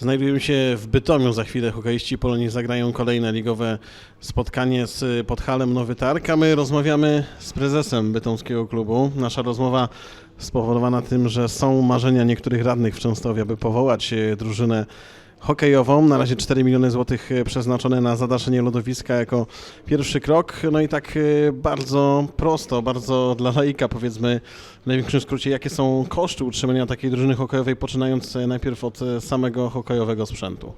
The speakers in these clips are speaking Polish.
Znajdujemy się w Bytomiu. Za chwilę hokeiści Polonii zagrają kolejne ligowe spotkanie z Podhalem Nowy Targ, a my rozmawiamy z prezesem bytomskiego klubu. Nasza rozmowa spowodowana tym, że są marzenia niektórych radnych w Częstochowie, aby powołać e, drużynę hokejową. Na razie 4 miliony złotych e, przeznaczone na zadaszenie lodowiska jako pierwszy krok. No i tak e, bardzo prosto, bardzo dla laika powiedzmy w największym skrócie, jakie są koszty utrzymania takiej drużyny hokejowej, poczynając e, najpierw od samego hokejowego sprzętu.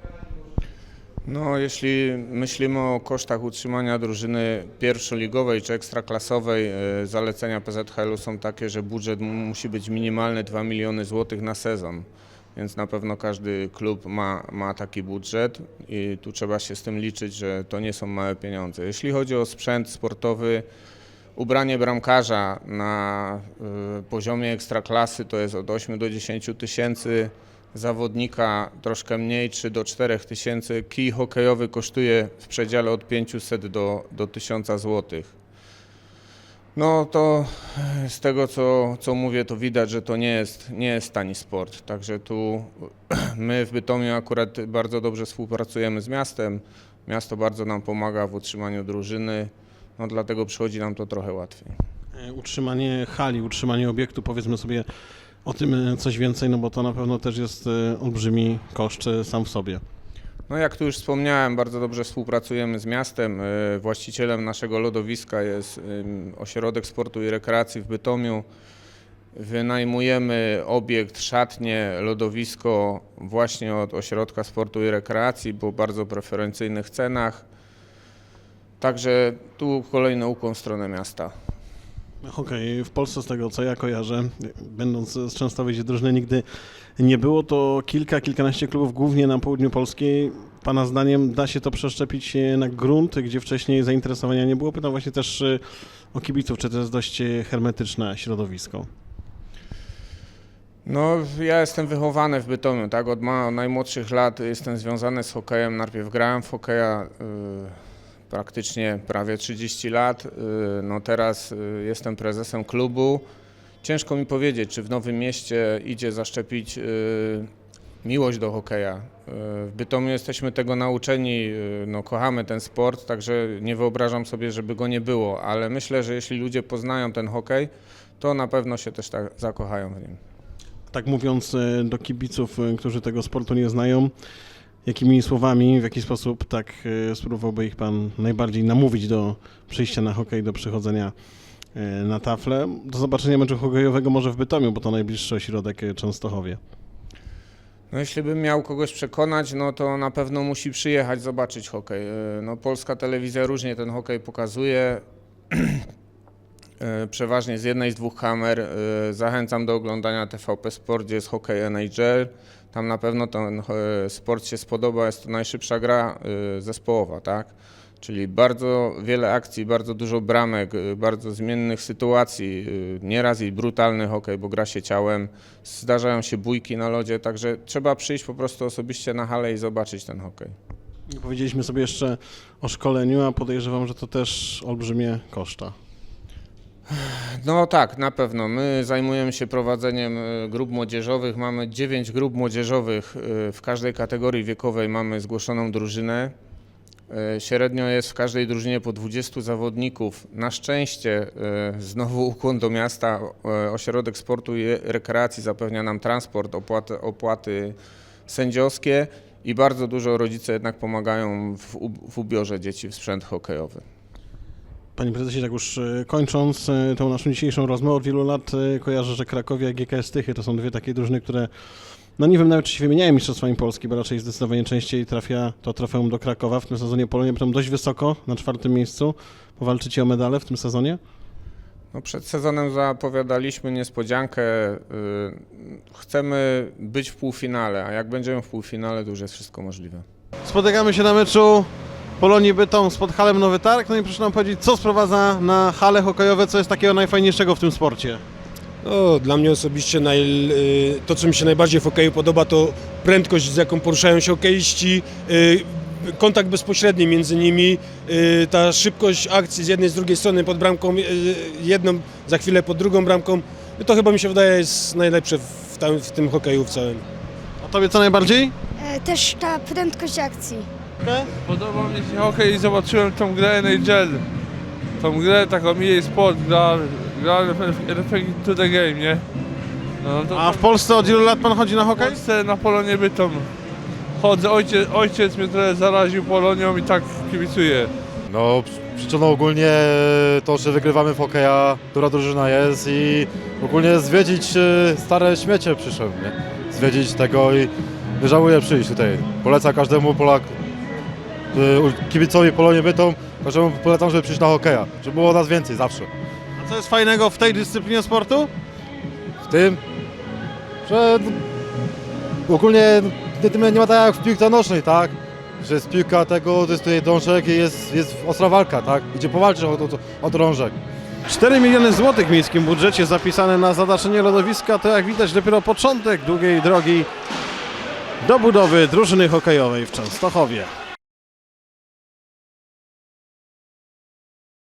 No, jeśli myślimy o kosztach utrzymania drużyny pierwszoligowej czy ekstraklasowej, zalecenia PZHL-u są takie, że budżet mu- musi być minimalny 2 miliony złotych na sezon. Więc na pewno każdy klub ma, ma taki budżet i tu trzeba się z tym liczyć, że to nie są małe pieniądze. Jeśli chodzi o sprzęt sportowy, ubranie bramkarza na y, poziomie ekstraklasy to jest od 8 do 10 tysięcy, zawodnika troszkę mniej 3 do 4 tysięcy. Kij hokejowy kosztuje w przedziale od 500 do, do 1000 złotych. No to e, z tego co, co mówię to widać, że to nie jest, nie jest tani sport. Także tu my w Bytomiu akurat bardzo dobrze współpracujemy z miastem. Miasto bardzo nam pomaga w utrzymaniu drużyny, no dlatego przychodzi nam to trochę łatwiej. E, Utrzymanie hali, utrzymanie obiektu, powiedzmy sobie o tym e, coś więcej, no bo to na pewno też jest olbrzymi koszt sam w sobie. No jak tu już wspomniałem, bardzo dobrze współpracujemy z miastem. Y, Właścicielem naszego lodowiska jest Ośrodek Sportu i Rekreacji w Bytomiu. Wynajmujemy obiekt, szatnie, lodowisko właśnie od Ośrodka Sportu i Rekreacji po bardzo preferencyjnych cenach. Także tu kolejny ukłon w stronę miasta. Hokej w Polsce, z tego co ja kojarzę, będąc z Częstochowy, gdzie drużyny nigdy nie było, to kilka, kilkanaście klubów, głównie na południu Polski. Pana zdaniem da się to przeszczepić na grunt, gdzie wcześniej zainteresowania nie było? Pytam właśnie też e, o kibiców, czy to jest dość e, hermetyczne środowisko? No, ja jestem wychowany w Bytomiu, tak? Od ma, najmłodszych lat jestem związany z hokejem. Najpierw grałem w hokeja y, praktycznie prawie 30 lat. Y, no teraz y, jestem prezesem klubu. Ciężko mi powiedzieć, czy w Nowym Mieście idzie zaszczepić y, miłość do hokeja. W Bytomiu jesteśmy tego nauczeni, no, kochamy ten sport, także nie wyobrażam sobie, żeby go nie było, ale myślę, że jeśli ludzie poznają ten hokej, to na pewno się też tak zakochają w nim. Tak mówiąc do kibiców, którzy tego sportu nie znają, jakimi słowami, w jaki sposób tak e, spróbowałby ich Pan najbardziej namówić do przyjścia na hokej, do przychodzenia e, na taflę? Do zobaczenia meczu hokejowego może w Bytomiu, bo to najbliższy ośrodek e, Częstochowie. No jeśli bym miał kogoś przekonać, no to na pewno musi przyjechać zobaczyć hokej. No polska telewizja różnie ten hokej pokazuje. E, Przeważnie z jednej z dwóch kamer. E, Zachęcam do oglądania TVP Sport, gdzie jest hokej NHL. Tam na pewno ten e, sport się spodoba. Jest to najszybsza gra zespołowa, tak? Czyli bardzo wiele akcji, bardzo dużo bramek, bardzo zmiennych sytuacji. Nieraz i brutalny hokej, bo gra się ciałem. Zdarzają się bójki na lodzie, także trzeba przyjść po prostu osobiście na halę i zobaczyć ten hokej. Powiedzieliśmy sobie jeszcze o szkoleniu, a podejrzewam, że to też olbrzymie koszta. No tak, na pewno. My zajmujemy się prowadzeniem e, grup młodzieżowych. Mamy 9 grup młodzieżowych. e, W każdej kategorii wiekowej mamy zgłoszoną drużynę. E, Średnio jest w każdej drużynie po 20 zawodników. Na szczęście znowu ukłon do miasta. Ośrodek Sportu i Rekreacji zapewnia nam transport, opłaty, opłaty sędziowskie i bardzo dużo rodzice jednak pomagają w, w ubiorze dzieci w sprzęt hokejowy. Panie prezesie, tak już e, kończąc e, tą naszą dzisiejszą rozmowę, od wielu lat e, kojarzę, że Krakowia i GKS Tychy to są dwie takie drużyny, które no nie wiem nawet, czy się wymieniają mistrzostwami Polski, bo raczej zdecydowanie częściej trafia to trofeum do Krakowa. W tym sezonie Polonia będą dość wysoko, na czwartym miejscu. Powalczycie o medale w tym sezonie? No przed sezonem zapowiadaliśmy niespodziankę. y, Chcemy być w półfinale, a jak będziemy w półfinale, to już jest wszystko możliwe. Spotykamy się na meczu Polonii Bytom z Podhalem Nowy Targ. No i proszę nam powiedzieć, co sprowadza na hale hokejowe, co jest takiego najfajniejszego w tym sporcie? No, dla mnie osobiście naj, y, to, co mi się najbardziej w hokeju podoba, to prędkość, z jaką poruszają się hokeiści, y, kontakt bezpośredni między nimi, y, ta szybkość akcji z jednej, z drugiej strony pod bramką, jedną, za chwilę pod drugą bramką. To chyba mi się wydaje jest najlepsze w, tam, w tym hokeju w całym. A tobie co najbardziej? E, Też ta prędkość akcji. Podoba mi się hokej i zobaczyłem tą grę NHL. Tą grę taką EA Sport, gra, gra Reflect to the Game, nie? No, to A w Polsce od ilu lat pan chodzi na w hokej? Polsce na Polonie Bytom chodzę, ojciec, ojciec mnie trochę zaraził Polonią i tak kibicuję. No, przyczyną ogólnie to, że wygrywamy w hokeja, która drużyna jest i ogólnie zwiedzić e, stare śmiecie przyszedłem, nie? Zwiedzić tego i nie żałuję przyjść tutaj. Polecam każdemu Polak, kibicowi Polonie Bytom, każdemu polecam, żeby przyjść na hokeja, żeby było nas więcej zawsze. A co jest fajnego w tej dyscyplinie sportu? W tym, że ogólnie nie, nie ma tak jak w piłce nożnej, tak? Że jest piłka tego, to jest tutaj drążek i jest, jest ostra walka, tak? Gdzie powalczysz o, o, o drążek. 4 miliony złotych w miejskim budżecie zapisane na zadaszenie lodowiska to jak widać dopiero początek długiej drogi do budowy drużyny hokejowej w Częstochowie.